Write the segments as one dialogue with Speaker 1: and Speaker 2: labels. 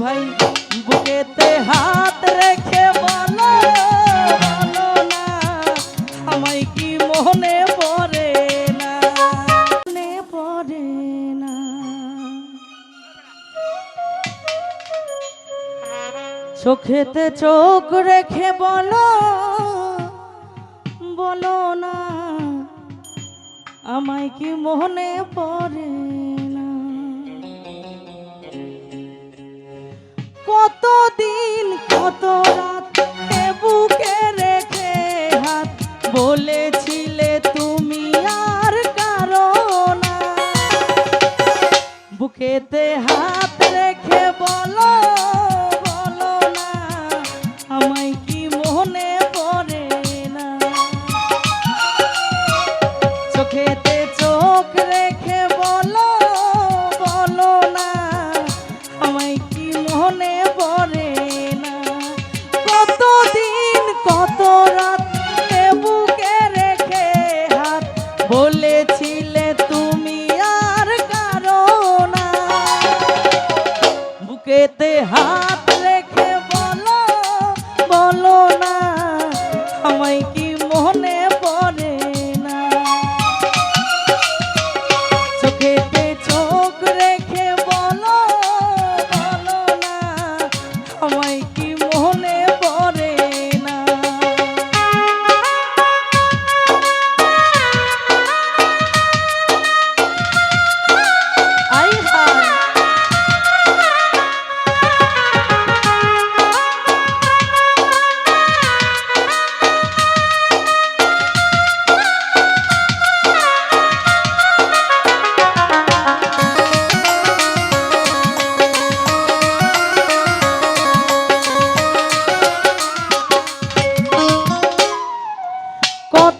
Speaker 1: ভাই হাত রেখে বলো না, আমায় কি মনে পড়ে না? মনে না। চোখেতে চোখ রেখে বলো বলো না, আমায় কি মনে পড়ে কতদিন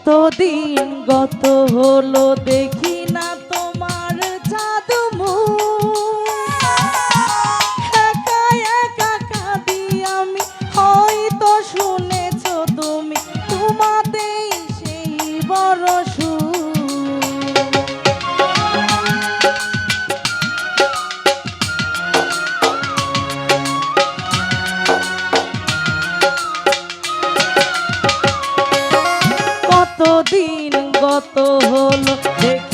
Speaker 1: কতদিন গত হলো দেখি না তোমার জাদু একা একা কাঁদি আমি, হয়তো শুনেছ তুমি তোমাতেই সেই বড় হলো দেখি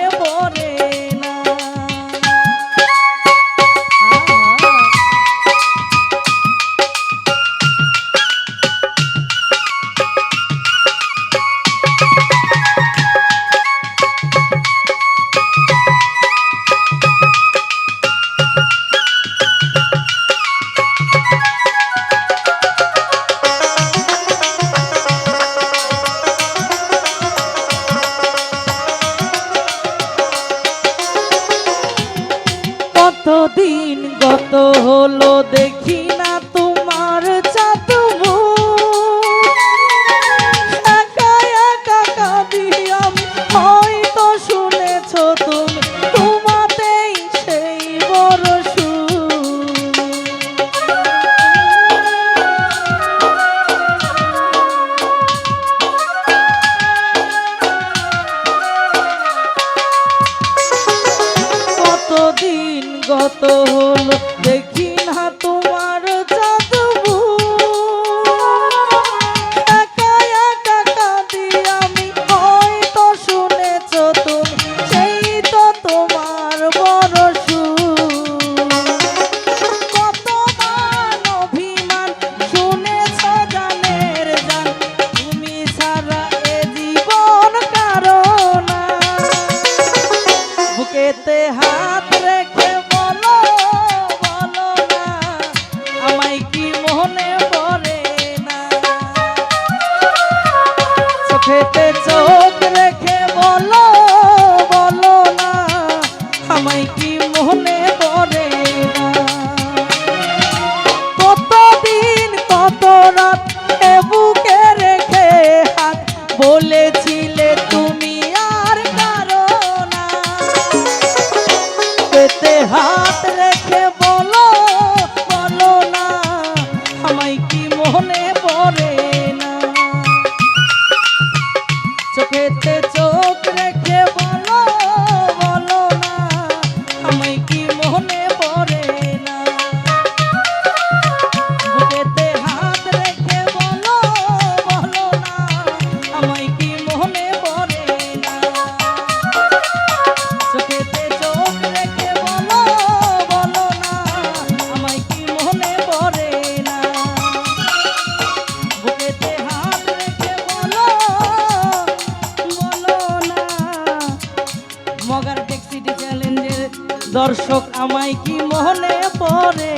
Speaker 1: এতদিন গত হলো দেখ দিন গত হলো দেখি না তুমি দর্শক আমায় কি মনে পড়ে?